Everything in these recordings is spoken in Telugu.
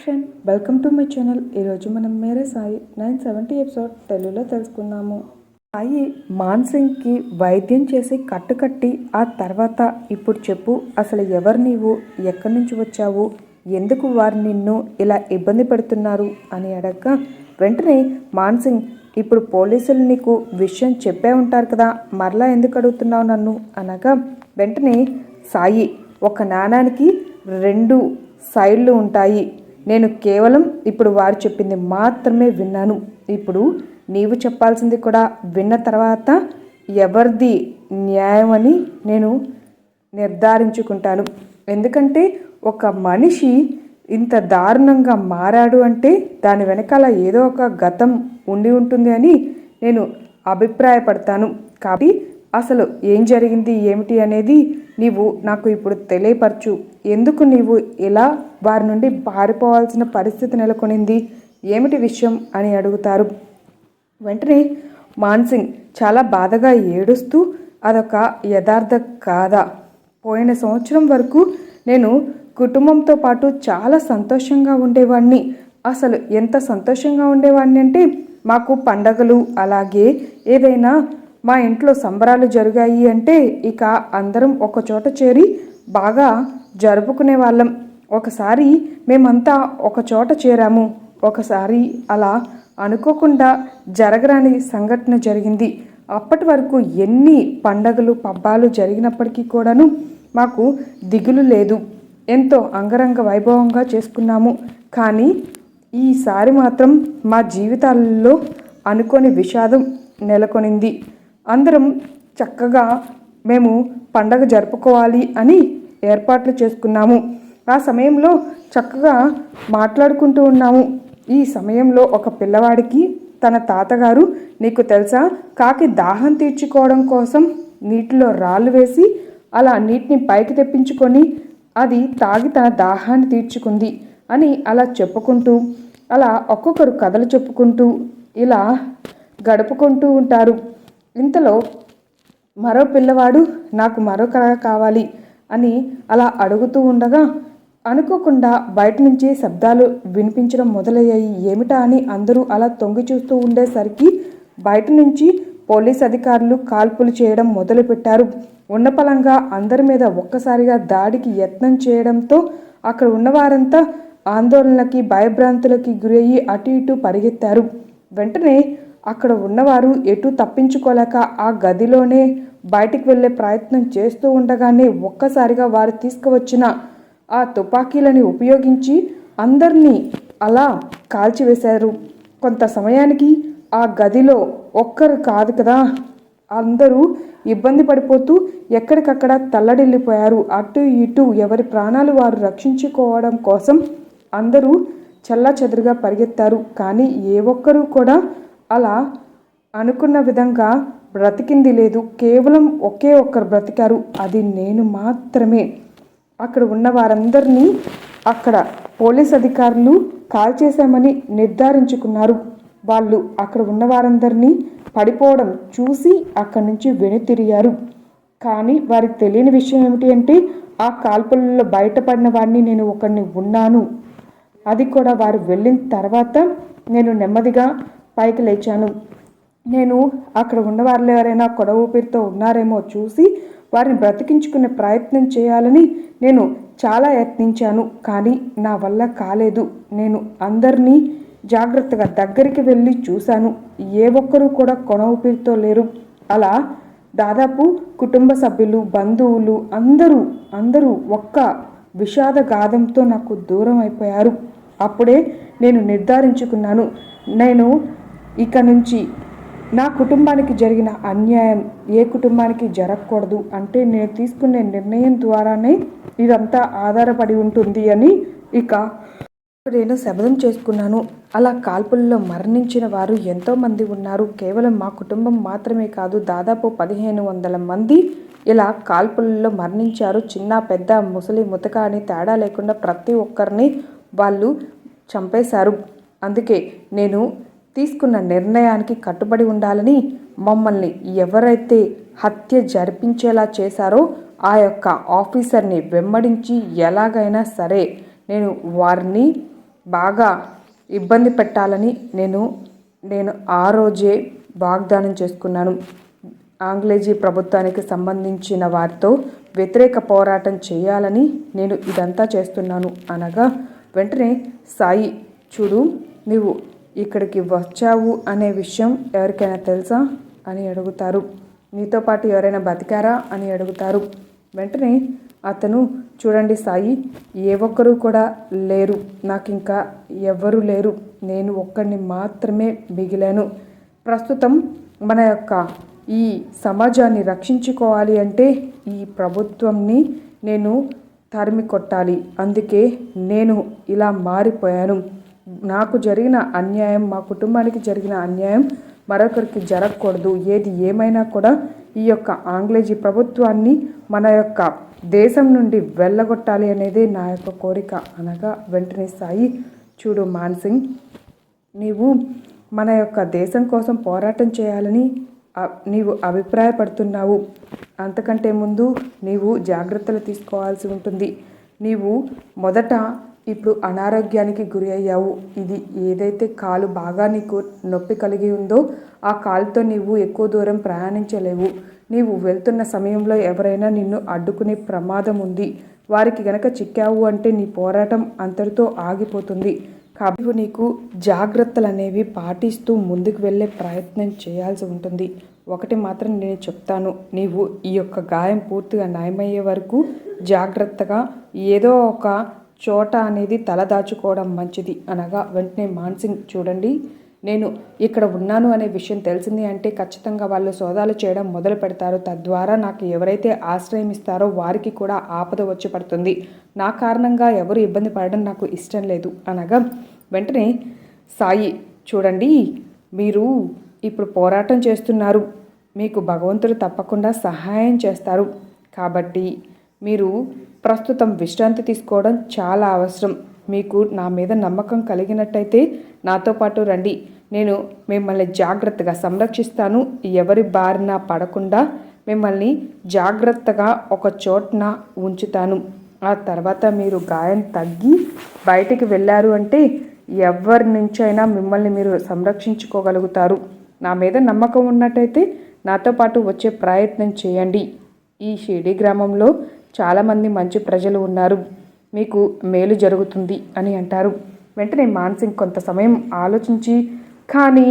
Friend welcome to my channel ఈరోజు మనం Mere Sai nine seventy episode తెలుగులో తెలుసుకుందాము. సాయి మాన్సింగ్కి వైద్యం చేసి కట్టుకట్టి ఆ తర్వాత ఇప్పుడు చెప్పు అసలు ఎవరు నీవు? ఎక్కడి నుంచి వచ్చావు? ఎందుకు వారు నిన్ను ఇలా ఇబ్బంది పెడుతున్నారు? అని అడగగా వెంటనే మాన్సింగ్ ఇప్పుడు పోలీసులు నీకు విషయం చెప్పే ఉంటారు కదా మరలా ఎందుకు అడుగుతున్నావు నన్ను? అనగా వెంటనే సాయి ఒక నాణానికి రెండు సైడ్లు ఉంటాయి. నేను కేవలం ఇప్పుడు వారు చెప్పింది మాత్రమే విన్నాను. ఇప్పుడు నీవు చెప్పాల్సింది కూడా విన్న తర్వాత ఎవరిది న్యాయం అని నేను నిర్ధారించుకుంటాను. ఎందుకంటే ఒక మనిషి ఇంత దారుణంగా మారాడు అంటే దాని వెనకాల ఏదో ఒక గతం ఉండి ఉంటుంది అని నేను అభిప్రాయపడతాను. కాబట్టి అసలు ఏం జరిగింది ఏమిటి అనేది నీవు నాకు ఇప్పుడు తెలియపరచు. ఎందుకు నీవు ఇలా వారి నుండి పారిపోవాల్సిన పరిస్థితి నెలకొనింది? ఏమిటి విషయం అని అడుగుతారు. వెంటనే మాన్సింగ్ చాలా బాధగా ఏడుస్తూ అదొక యథార్థ కాదా? పోయిన సంవత్సరం వరకు నేను కుటుంబంతో పాటు చాలా సంతోషంగా ఉండేవాడిని అసలు ఎంత సంతోషంగా ఉండేవాడిని అంటే మాకు పండగలు అలాగే ఏదైనా మా ఇంట్లో సంబరాలు జరిగాయి అంటే ఇక అందరం ఒక చోట చేరి బాగా జరుపుకునే వాళ్ళం. ఒకసారి మేమంతా ఒక చోట చేరాము. ఒకసారి అలా అనుకోకుండా జరగరాని సంఘటన జరిగింది. అప్పటి వరకు ఎన్ని పండగలు పబ్బాలు జరిగినప్పటికీ కూడాను మాకు దిగులు లేదు. ఎంతో అంగరంగ వైభవంగా చేసుకున్నాము. కానీ ఈసారి మాత్రం మా జీవితాలలో అనుకోని విషాదం నెలకొనింది. అందరం చక్కగా మేము పండగ జరుపుకోవాలి అని ఏర్పాట్లు చేసుకున్నాము. ఆ సమయంలో చక్కగా మాట్లాడుకుంటూ ఉన్నాము. ఈ సమయంలో ఒక పిల్లవాడికి తన తాతగారు నీకు తెలుసా? కాకి దాహం తీర్చుకోవడం కోసం నీటిలో రాళ్ళు వేసి అలా నీటిని పైకి తెప్పించుకొని అది తాగి తన దాహాన్ని తీర్చుకుంది అని అలా చెప్పుకుంటూ అలా ఒక్కొక్కరు కథలు చెప్పుకుంటూ ఇలా గడుపుకుంటూ ఉంటారు. ఇంతలో మరో పిల్లవాడు నాకు మరో కళ కావాలి అని అలా అడుగుతూ ఉండగా అనుకోకుండా బయట నుంచి శబ్దాలు వినిపించడం మొదలయ్యాయి. ఏమిటా అని అందరూ అలా తొంగి చూస్తూ ఉండేసరికి బయట నుంచి పోలీస్ అధికారులు కాల్పులు చేయడం మొదలుపెట్టారు. ఉన్నపలంగా అందరి మీద ఒక్కసారిగా దాడికి యత్నం చేయడంతో అక్కడ ఉన్నవారంతా ఆందోళనలకి భయభ్రాంతులకి గురయ్యి అటు ఇటు పరిగెత్తారు. వెంటనే అక్కడ ఉన్నవారు ఎటు తప్పించుకోలేక ఆ గదిలోనే బయటికి వెళ్ళే ప్రయత్నం చేస్తూ ఉండగానే ఒక్కసారిగా వారు తీసుకువచ్చిన ఆ తుపాకీలని ఉపయోగించి అందరినీ అలా కాల్చివేశారు. కొంత సమయానికి ఆ గదిలో ఒక్కరు కాదు కదా అందరూ ఇబ్బంది పడిపోతూ ఎక్కడికక్కడ తల్లడిల్లిపోయారు. అటు ఇటు ఎవరి ప్రాణాలు వారు రక్షించుకోవడం కోసం అందరూ చల్లా చెదురుగా పరిగెత్తారు. కానీ ఏ ఒక్కరూ కూడా అలా అనుకున్న విధంగా బ్రతికింది లేదు. కేవలం ఒకే ఒక్కరు బ్రతికారు. అది నేను మాత్రమే. అక్కడ ఉన్న వారందరినీ అక్కడ పోలీస్ అధికారులు కాల్ చేశామని నిర్ధారించుకున్నారు. వాళ్ళు అక్కడ ఉన్న వారందరినీ పడిపోవడం చూసి అక్కడి నుంచి వెనుతిరిగారు. కానీ వారికి తెలియని విషయం ఏమిటి అంటే ఆ కాల్పులలో బయటపడిన వాడిని నేను ఒకరిని ఉన్నాను. అది కూడా వారు వెళ్ళిన తర్వాత నేను నెమ్మదిగా పైకి లేచాను. నేను అక్కడ ఉన్నవారు ఎవరైనా కొడ ఊపిరితో ఉన్నారేమో చూసి వారిని బ్రతికించుకునే ప్రయత్నం చేయాలని నేను చాలా యత్నించాను కానీ నా వల్ల కాలేదు. నేను అందరినీ జాగ్రత్తగా దగ్గరికి వెళ్ళి చూశాను. ఏ ఒక్కరూ కూడా కొన ఊపిరితో లేరు. అలా దాదాపు కుటుంబ సభ్యులు బంధువులు అందరూ అందరూ ఒక్క విషాద గాథంతో నాకు దూరం అయిపోయారు. అప్పుడే నేను నిర్ధారించుకున్నాను. నేను ఇక నుంచి నా కుటుంబానికి జరిగిన అన్యాయం ఏ కుటుంబానికి జరగకూడదు అంటే నేను తీసుకునే నిర్ణయం ద్వారానే ఇదంతా ఆధారపడి ఉంటుంది అని ఇక నేను శబదం చేసుకున్నాను. అలా కాల్పుల్లో మరణించిన వారు ఎంతోమంది ఉన్నారు. కేవలం మా కుటుంబం మాత్రమే కాదు దాదాపు పదిహేను వందల మంది ఇలా కాల్పుల్లో మరణించారు. చిన్న పెద్ద ముసలి ముతక అని తేడా లేకుండా ప్రతి ఒక్కరిని వాళ్ళు చంపేశారు. అందుకే నేను తీసుకున్న నిర్ణయానికి కట్టుబడి ఉండాలని మమ్మల్ని ఎవరైతే హత్య జరిపించేలా చేశారో ఆ యొక్క ఆఫీసర్ని వెంబడించి ఎలాగైనా సరే నేను వారిని బాగా ఇబ్బంది పెట్టాలని నేను నేను ఆ రోజే వాగ్దానం చేసుకున్నాను. ఆంగ్లేజీ ప్రభుత్వానికి సంబంధించిన వారితో వ్యతిరేక పోరాటం చేయాలని నేను ఇదంతా చేస్తున్నాను అనగా వెంటనే సాయి చూడు నువ్వు ఇక్కడికి వచ్చావు అనే విషయం ఎవరికైనా తెలుసా అని అడుగుతారు. నీతో పాటు ఎవరైనా బతికారా అని అడుగుతారు. వెంటనే అతను చూడండి సాయి ఏ ఒక్కరూ కూడా లేరు. నాకు ఇంకా ఎవ్వరూ లేరు. నేను ఒక్కడిని మాత్రమే మిగిలాను. ప్రస్తుతం మన యొక్క ఈ సమాజాన్ని రక్షించుకోవాలి అంటే ఈ ప్రభుత్వంని నేను తరిమి కొట్టాలి అందుకే నేను ఇలా మారిపోయాను. నాకు జరిగిన అన్యాయం మా కుటుంబానికి జరిగిన అన్యాయం మరొకరికి జరగకూడదు. ఏది ఏమైనా కూడా ఈ యొక్క ఆంగ్లేజీ ప్రభుత్వాన్ని మన యొక్క దేశం నుండి వెళ్ళగొట్టాలి అనేది నా యొక్క కోరిక. అనగా వెంటనే సాయి చూడు మాన్సింగ్ నీవు మన యొక్క దేశం కోసం పోరాటం చేయాలని నీవు అభిప్రాయపడుతున్నావు. అంతకంటే ముందు నీవు జాగ్రత్తలు తీసుకోవాల్సి ఉంటుంది. నీవు మొదట ఇప్పుడు అనారోగ్యానికి గురి అయ్యావు. ఇది ఏదైతే కాలు బాగా నీకు నొప్పి కలిగి ఉందో ఆ కాలుతో నీవు ఎక్కువ దూరం ప్రయాణించలేవు. నీవు వెళ్తున్న సమయంలో ఎవరైనా నిన్ను అడ్డుకునే ప్రమాదం ఉంది. వారికి గనక చిక్కావు అంటే నీ పోరాటం అంతటితో ఆగిపోతుంది. కాబట్టి నీకు జాగ్రత్తలు అనేవి పాటిస్తూ ముందుకు వెళ్ళే ప్రయత్నం చేయాల్సి ఉంటుంది. ఒకటి మాత్రం నేను చెప్తాను. నీవు ఈ యొక్క గాయం పూర్తిగా నయమయ్యే వరకు జాగ్రత్తగా ఏదో ఒక చోట అనేది తలదాచుకోవడం మంచిది అనగా వెంటనే మాన్సింగ్ చూడండి. నేను ఇక్కడ ఉన్నాను అనే విషయం తెలిసింది అంటే ఖచ్చితంగా వాళ్ళు సోదాలు చేయడం మొదలు పెడతారు. తద్వారా నాకు ఎవరైతే ఆశ్రయం ఇస్తారో వారికి కూడా ఆపద వచ్చి పడుతుంది. నా కారణంగా ఎవరు ఇబ్బంది పడడం నాకు ఇష్టం లేదు. అనగా వెంటనే సాయి చూడండి మీరు ఇప్పుడు పోరాటం చేస్తున్నారు. మీకు భగవంతుడు తప్పకుండా సహాయం చేస్తారు. కాబట్టి మీరు ప్రస్తుతం విశ్రాంతి తీసుకోవడం చాలా అవసరం. మీకు నా మీద నమ్మకం కలిగినట్టయితే నాతో పాటు రండి. నేను మిమ్మల్ని జాగ్రత్తగా సంరక్షిస్తాను. ఎవరి బారిన పడకుండా మిమ్మల్ని జాగ్రత్తగా ఒక చోట్న ఉంచుతాను. ఆ తర్వాత మీరు గాయం తగ్గి బయటికి వెళ్ళారు అంటే ఎవరి నుంచైనా మిమ్మల్ని మీరు సంరక్షించుకోగలుగుతారు. నా మీద నమ్మకం ఉన్నట్టయితే నాతో పాటు వచ్చే ప్రయత్నం చేయండి. ఈ షిడి గ్రామంలో చాలామంది మంచి ప్రజలు ఉన్నారు. మీకు మేలు జరుగుతుంది అని అంటారు. వెంటనే మాన్సింగ్ కొంత సమయం ఆలోచించి కానీ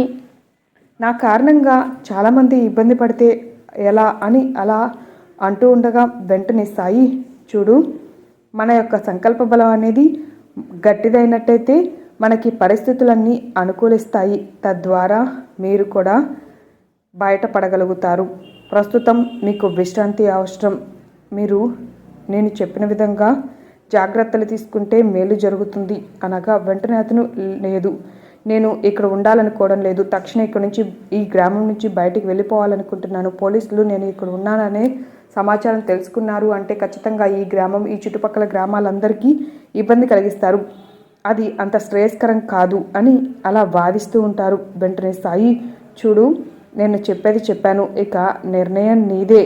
నా కారణంగా చాలామంది ఇబ్బంది పడితే ఎలా? అని అలా అంటూ ఉండగా వెంటనే సాయి చూడు మన యొక్క సంకల్ప బలం అనేది గట్టిదైనట్టయితే మనకి పరిస్థితులన్నీ అనుకూలిస్తాయి. తద్వారా మీరు కూడా బయటపడగలుగుతారు. ప్రస్తుతం మీకు విశ్రాంతి అవసరం. మీరు నేను చెప్పిన విధంగా జాగ్రత్తలు తీసుకుంటే మేలు జరుగుతుంది. అనగా వెంటనే అతను లేదు. నేను ఇక్కడ ఉండాలనుకోవడం లేదు. తక్షణం ఇక్కడ నుంచి ఈ గ్రామం నుంచి బయటికి వెళ్ళిపోవాలనుకుంటున్నాను. పోలీసులు నేను ఇక్కడ ఉన్నాననే సమాచారం తెలుసుకున్నారు అంటే ఖచ్చితంగా ఈ గ్రామం ఈ చుట్టుపక్కల గ్రామాలందరికీ ఇబ్బంది కలిగిస్తారు. అది అంత శ్రేయస్కరం కాదు అని అలా వాదిస్తూ ఉంటారు. వెంటనే సాయి చూడు నేను చెప్పేది చెప్పాను. ఇక నిర్ణయం నీదే.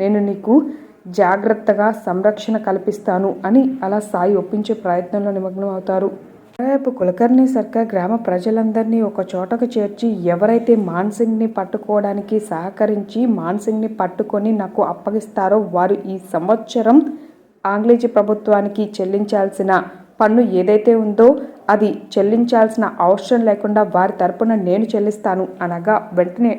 నేను నీకు జాగ్రత్తగా సంరక్షణ కల్పిస్తాను అని అలా సాయి ఒప్పించే ప్రయత్నంలో నిమగ్నం అవుతారు రేపు కులకర్ణి సర్కార్ గ్రామ ప్రజలందరినీ ఒక చోటకు చేర్చి ఎవరైతే మాన్సింగ్ని పట్టుకోవడానికి సహకరించి మాన్సింగ్ని పట్టుకొని నాకు అప్పగిస్తారో వారు ఈ సంవత్సరం ఆంగ్లేజీ ప్రభుత్వానికి చెల్లించాల్సిన పన్ను ఏదైతే ఉందో అది చెల్లించాల్సిన అవసరం లేకుండా వారి తరపున నేను చెల్లిస్తాను అనగా వెంటనే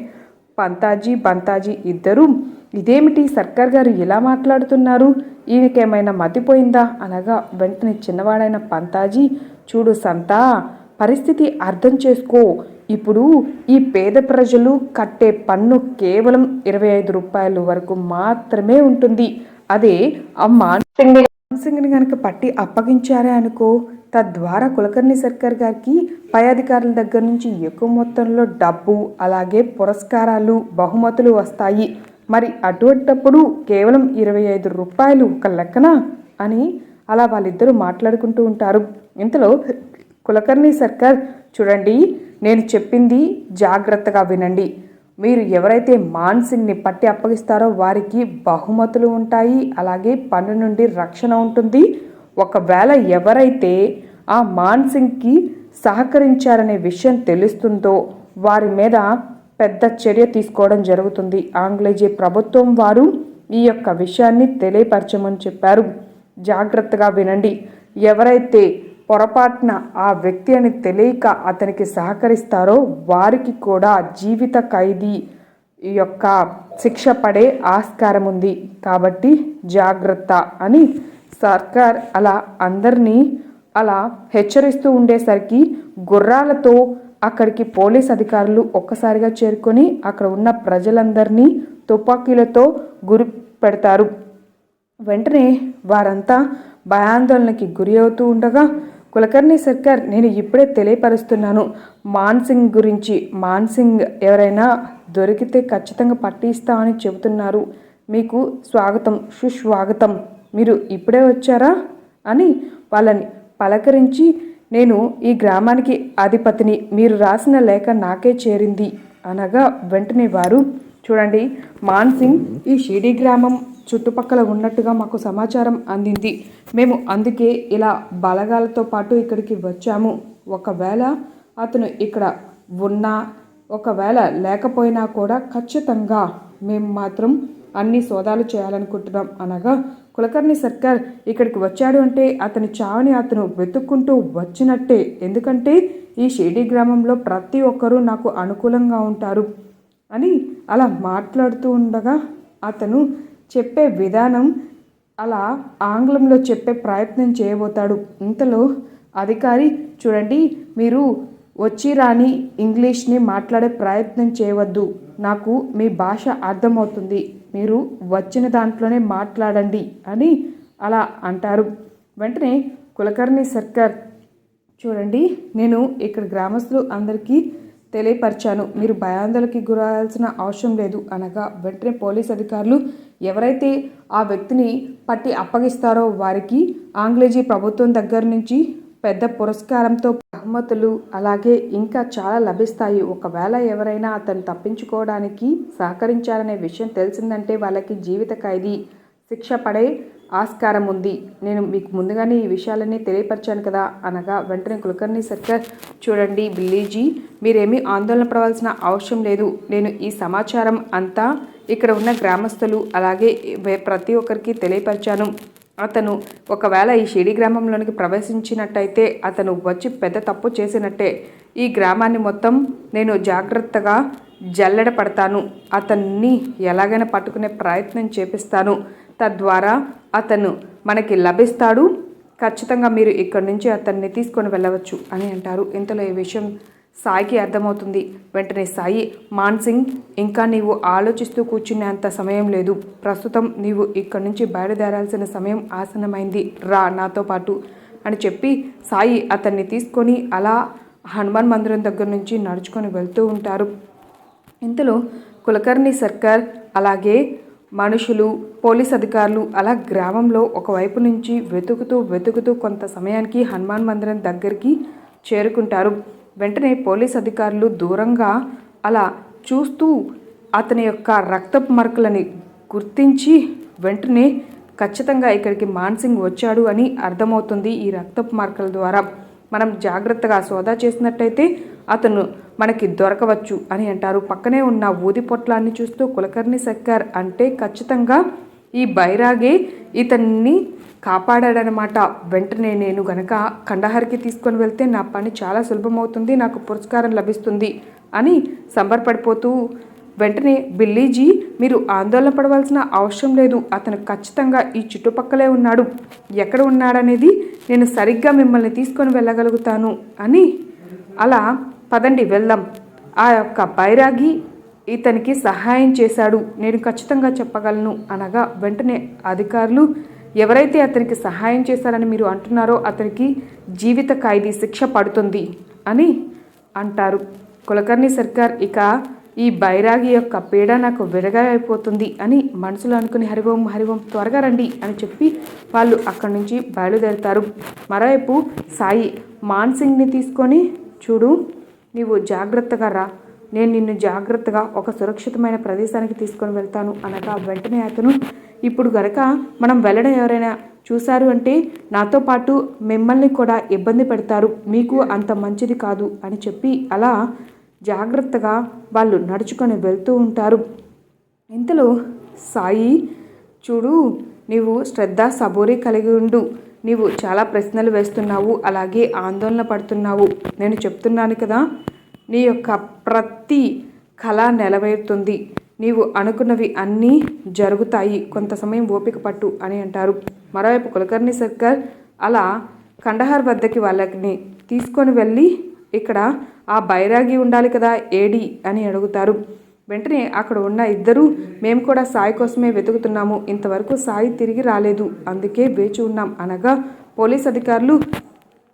పంతాజీ బంతాజీ ఇద్దరూ ఇదేమిటి సర్కార్ గారు ఇలా మాట్లాడుతున్నారు? ఈయనకేమైనా మతిపోయిందా? అనగా వెంటనే చిన్నవాడైన పంతాజీ చూడు సంతా పరిస్థితి అర్థం చేసుకో. ఇప్పుడు ఈ పేద ప్రజలు కట్టే పన్ను కేవలం ఇరవై ఐదు రూపాయల వరకు మాత్రమే ఉంటుంది. అదే ఆ మాన్సింగ్ సింగ్ని కనుక పట్టి అప్పగించారే అనుకో తద్వారా కులకర్ణి సర్కార్ గారికి పై అధికారుల దగ్గర నుంచి ఎక్కువ మొత్తంలో డబ్బు అలాగే పురస్కారాలు బహుమతులు వస్తాయి. మరి అటువంటప్పుడు కేవలం ఇరవై ఐదు రూపాయలు ఒక లెక్కన? అని అలా వాళ్ళిద్దరూ మాట్లాడుకుంటూ ఉంటారు. ఇంతలో కులకర్ణి సర్కార్ చూడండి నేను చెప్పింది జాగ్రత్తగా వినండి. మీరు ఎవరైతే మాన్సింగ్ని పట్టి అప్పగిస్తారో వారికి బహుమతులు ఉంటాయి. అలాగే పన్ను నుండి రక్షణ ఉంటుంది. ఒకవేళ ఎవరైతే ఆ మాన్సింగ్కి సహకరించారనే విషయం తెలుస్తుందో వారి మీద పెద్ద చర్య తీసుకోవడం జరుగుతుంది. ఆంగ్లేజీ ప్రభుత్వం వారు ఈ యొక్క విషయాన్ని తెలియపరచమని చెప్పారు. జాగ్రత్తగా వినండి. ఎవరైతే పొరపాటున ఆ వ్యక్తి అని తెలియక అతనికి సహకరిస్తారో వారికి కూడా జీవిత ఖైదీ ఈ యొక్క శిక్ష పడే ఆస్కారం ఉంది. కాబట్టి జాగ్రత్త అని సర్కార్ అలా అందరినీ అలా హెచ్చరిస్తూ ఉండేసరికి గుర్రాలతో అక్కడికి పోలీస్ అధికారులు ఒక్కసారిగా చేరుకొని అక్కడ ఉన్న ప్రజలందరినీ తుపాకీలతో గురి పెడతారు. వెంటనే వారంతా భయాందోళనకి గురి అవుతూ ఉండగా కులకర్ణి సర్కార్ నేను ఇప్పుడే తెలియపరుస్తున్నాను. మాన్సింగ్ గురించి మాన్సింగ్ ఎవరైనా దొరికితే ఖచ్చితంగా పట్టిస్తామని చెబుతున్నారు. మీకు స్వాగతం సుస్వాగతం. మీరు ఇప్పుడే వచ్చారా? అని వాళ్ళని పలకరించి నేను ఈ గ్రామానికి అధిపతిని మీరు రాసిన లేఖ నాకే చేరింది అనగా వెంటనే వారు చూడండి మాన్సింగ్ ఈ షిడీ గ్రామం చుట్టుపక్కల ఉన్నట్టుగా మాకు సమాచారం అందింది. మేము అందుకే ఇలా బలగాలతో పాటు ఇక్కడికి వచ్చాము. ఒకవేళ అతను ఇక్కడ ఉన్నా ఒకవేళ లేకపోయినా కూడా ఖచ్చితంగా మేము మాత్రం అన్ని సోదాలు చేయాలనుకుంటున్నాం అనగా కులకర్ణి సర్కార్ ఇక్కడికి వచ్చాడు అంటే అతని చావని అతను వెతుక్కుంటూ వచ్చినట్టే. ఎందుకంటే ఈ షిడి గ్రామంలో ప్రతి ఒక్కరూ నాకు అనుకూలంగా ఉంటారు అని అలా మాట్లాడుతూ ఉండగా అతను చెప్పే విధానం అలా ఆంగ్లంలో చెప్పే ప్రయత్నం చేయబోతాడు. ఇంతలో అధికారి చూడండి మీరు వచ్చి రాని ఇంగ్లీష్ని మాట్లాడే ప్రయత్నం చేయవద్దు. నాకు మీ భాష అర్థమవుతుంది. మీరు వచ్చిన దాంట్లోనే మాట్లాడండి అని అలా అంటారు. వెంటనే కులకర్ణి సర్కార్ చూడండి నేను ఇక్కడ గ్రామస్తులు అందరికీ తెలియపరిచాను. మీరు భయాందోళనకి గురాల్సిన అవసరం లేదు అనగా వెంటనే పోలీస్ అధికారులు ఎవరైతే ఆ వ్యక్తిని పట్టి అప్పగిస్తారో వారికి ఆంగ్లేజీ ప్రభుత్వం దగ్గర నుంచి పెద్ద పురస్కారంతో బహుమతులు అలాగే ఇంకా చాలా లభిస్తాయి. ఒకవేళ ఎవరైనా అతను తప్పించుకోవడానికి సహకరించారనే విషయం తెలిసిందంటే వాళ్ళకి జీవిత ఖైదీ శిక్ష పడే ఆస్కారం ఉంది. నేను మీకు ముందుగానే ఈ విషయాలన్నీ తెలియపరిచాను కదా అనగా వెంటనే కులకర్ణి సర్కార్ చూడండి బిల్లీజీ. మీరేమీ ఆందోళన పడవలసిన అవసరం లేదు. నేను ఈ సమాచారం అంతా ఇక్కడ ఉన్న గ్రామస్తులు అలాగే ప్రతి ఒక్కరికి తెలియపరిచాను. అతను ఒకవేళ ఈ షిడి గ్రామంలోనికి ప్రవేశించినట్టయితే అతను వచ్చి పెద్ద తప్పు చేసినట్టే. ఈ గ్రామాన్ని మొత్తం నేను జాగ్రత్తగా జల్లెడ పడతాను. అతన్ని ఎలాగైనా పట్టుకునే ప్రయత్నం చేపిస్తాను. తద్వారా అతను మనకి లభిస్తాడు. ఖచ్చితంగా మీరు ఇక్కడి నుంచి అతన్ని తీసుకొని వెళ్ళవచ్చు అని అంటారు. ఇంతలో ఈ విషయం సాయికి అర్థమవుతుంది. వెంటనే సాయి మాన్సింగ్ ఇంకా నీవు ఆలోచిస్తూ కూర్చునే అంత సమయం లేదు. ప్రస్తుతం నీవు ఇక్కడి నుంచి బయలుదేరాల్సిన సమయం ఆసనమైంది రా నాతో పాటు అని చెప్పి సాయి అతన్ని తీసుకొని అలా హనుమాన్ మందిరం దగ్గర నుంచి నడుచుకొని వెళ్తూ ఉంటారు. ఇంతలో కులకర్ణి సర్కార్ అలాగే మనుషులు పోలీస్ అధికారులు అలా గ్రామంలో ఒకవైపు నుంచి వెతుకుతూ వెతుకుతూ కొంత సమయానికి హనుమాన్ మందిరం దగ్గరికి చేరుకుంటారు. వెంటనే పోలీస్ అధికారులు దూరంగా అలా చూస్తూ అతని యొక్క రక్తపు మరకలని గుర్తించి వెంటనే ఖచ్చితంగా ఇక్కడికి మాన్సింగ్ వచ్చాడు అని అర్థమవుతుంది ఈ రక్తపు మార్కల ద్వారా. మనం జాగ్రత్తగా సోదా చేసినట్టయితే అతను మనకి దొరకవచ్చు అని అంటారు. పక్కనే ఉన్న ఊది పొట్లాన్ని చూస్తూ కులకర్ణి సర్కార్ అంటే ఖచ్చితంగా ఈ బైరాగే ఇతన్ని కాపాడాడనమాట వెంటనే నేను గనక కండహార్కి తీసుకొని వెళ్తే నా పని చాలా సులభమవుతుంది నాకు పురస్కారం లభిస్తుంది అని సంబరపడిపోతూ వెంటనే బిల్లీజీ మీరు ఆందోళన పడవలసిన అవసరం లేదు అతను ఖచ్చితంగా ఈ చుట్టుపక్కలే ఉన్నాడు. ఎక్కడ ఉన్నాడనేది నేను సరిగ్గా మిమ్మల్ని తీసుకొని వెళ్ళగలుగుతాను అని అలా పదండి వెళ్దాం. ఆ యొక్క బైరాగి ఇతనికి సహాయం చేశాడు. నేను ఖచ్చితంగా చెప్పగలను అనగా వెంటనే అధికారులు ఎవరైతే అతనికి సహాయం చేశారని మీరు అంటున్నారో అతనికి జీవిత ఖైదీ శిక్ష పడుతుంది అని అంటారు. కులకర్ణి సర్కార్ ఇక ఈ బైరాగి యొక్క పీడ నాకు విరగైపోతుంది అని మనసులో అనుకుని హరివం హరివం త్వరగా రండి అని చెప్పి వాళ్ళు అక్కడి నుంచి బయలుదేరుతారు. మరోవైపు సాయి మాన్సింగ్ని తీసుకొని చూడు నీవు జాగ్రత్తగా రా. నేను నిన్ను జాగ్రత్తగా ఒక సురక్షితమైన ప్రదేశానికి తీసుకొని వెళ్తాను అనగా వెంటనే అతను ఇప్పుడు గనక మనం వెళ్ళడం ఎవరైనా చూశారు అంటే నాతో పాటు మిమ్మల్ని కూడా ఇబ్బంది పెడతారు. మీకు అంత మంచిది కాదు అని చెప్పి అలా జాగ్రత్తగా వాళ్ళు నడుచుకొని వెళ్తూ ఉంటారు. ఇంతలో సాయి చూడు నీవు శ్రద్ధ సబూరి కలిగి ఉండు. నీవు చాలా ప్రశ్నలు వేస్తున్నావు అలాగే ఆందోళన పడుతున్నావు. నేను చెప్తున్నాను కదా నీ యొక్క ప్రతి కళ నెరవేరుతుంది. నీవు అనుకున్నవి అన్నీ జరుగుతాయి. కొంత సమయం ఓపిక పట్టు అని అంటారు. మరోవైపు కులకర్ణి సర్కార్ అలా కండహార్ వద్దకి వాళ్ళని తీసుకొని వెళ్ళి ఇక్కడ ఆ బైరాగి ఉండాలి కదా ఏడి అని అడుగుతారు. వెంటనే అక్కడ ఉన్న ఇద్దరూ మేము కూడా సాయి కోసమే వెతుకుతున్నాము. ఇంతవరకు సాయి తిరిగి రాలేదు. అందుకే వేచి ఉన్నాం అనగా పోలీస్ అధికారులు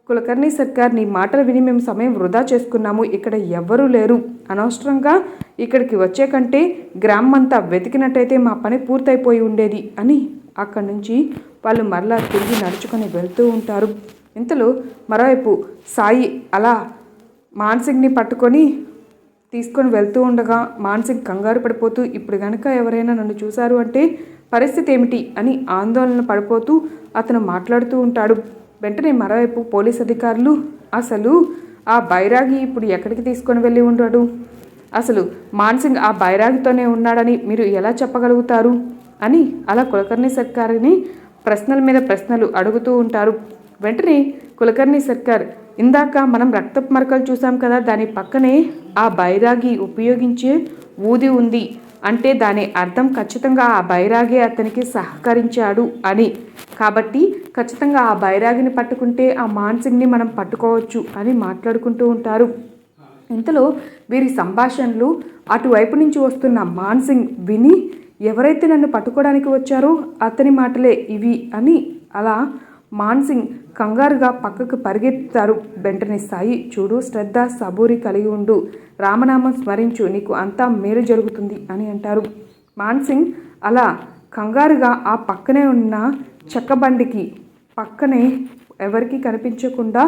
కులకర్ణి సర్కార్ నీ మాటలు విని మేము సమయం వృధా చేసుకున్నాము. ఇక్కడ ఎవ్వరూ లేరు. అనవసరంగా ఇక్కడికి వచ్చే కంటే గ్రామం అంతా వెతికినట్టయితే మా పని పూర్తయిపోయి ఉండేది అని అక్కడి నుంచి వాళ్ళు మరలా తిరిగి నడుచుకొని వెళ్తూ ఉంటారు. ఇంతలో మరోవైపు సాయి అలా మాన్సింగ్ని పట్టుకొని తీసుకొని వెళ్తూ ఉండగా మానసిక కంగారు పడిపోతూ ఇప్పుడు గనక ఎవరైనా నన్ను చూశారు అంటే పరిస్థితి ఏమిటి? అని ఆందోళన పడిపోతూ అతను మాట్లాడుతూ ఉంటాడు. వెంటనే మరోవైపు పోలీస్ అధికారులు అసలు ఆ బైరాగి ఇప్పుడు ఎక్కడికి తీసుకొని వెళ్ళి ఉంటాడు అసలు మాన్సింగ్ ఆ బైరాగితోనే ఉన్నాడని మీరు ఎలా చెప్పగలుగుతారు? అని అలా కులకర్ణి సర్కార్ని ప్రశ్నల మీద ప్రశ్నలు అడుగుతూ ఉంటారు. వెంటనే కులకర్ణి సర్కార్ ఇందాక మనం రక్తపు మరకలు చూసాం కదా దాని పక్కనే ఆ బైరాగి ఉపయోగించే ఊది ఉంది. అంటే దాని అర్థం ఖచ్చితంగా ఆ బైరాగే అతనికి సహకరించాడు అని కాబట్టి ఖచ్చితంగా ఆ బైరాగిని పట్టుకుంటే ఆ మాన్సింగ్ని మనం పట్టుకోవచ్చు అని మాట్లాడుకుంటూ ఉంటారు. ఇంతలో వీరి సంభాషణలు అటువైపు నుంచి వస్తున్న మాన్సింగ్ విని ఎవరైతే నన్ను పట్టుకోవడానికి వచ్చారో అతని మాటలే ఇవి అని అలా మాన్సింగ్ కంగారుగా పక్కకు పరిగెత్తారు వెంటనే సాయి చూడు శ్రద్ధ సబూరి కలిగి ఉండు. రామనామం స్మరించు నీకు అంతా మేలు జరుగుతుంది అని అంటారు. మాన్సింగ్ అలా కంగారుగా ఆ పక్కనే ఉన్న చెక్కబండికి పక్కనే ఎవరికి కనిపించకుండా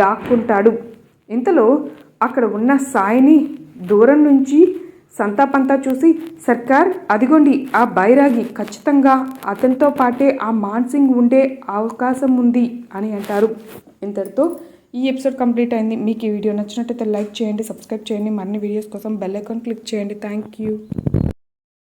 దాక్కుంటాడు. ఇంతలో అక్కడ ఉన్న సాయిని దూరం నుంచి సంతాపంతా చూసి సర్కార్ అదిగోండి ఆ బైరాగి ఖచ్చితంగా అతనితో పాటే ఆ మాన్సింగ్ ఉండే అవకాశం ఉంది అని అంటారు. ఇంతటితో ఈ ఎపిసోడ్ కంప్లీట్ అయింది. మీకు ఈ వీడియో నచ్చినట్టయితే లైక్ చేయండి సబ్స్క్రైబ్ చేయండి. మరిన్ని వీడియోస్ కోసం బెల్ ఐకాన్ క్లిక్ చేయండి. Thank you.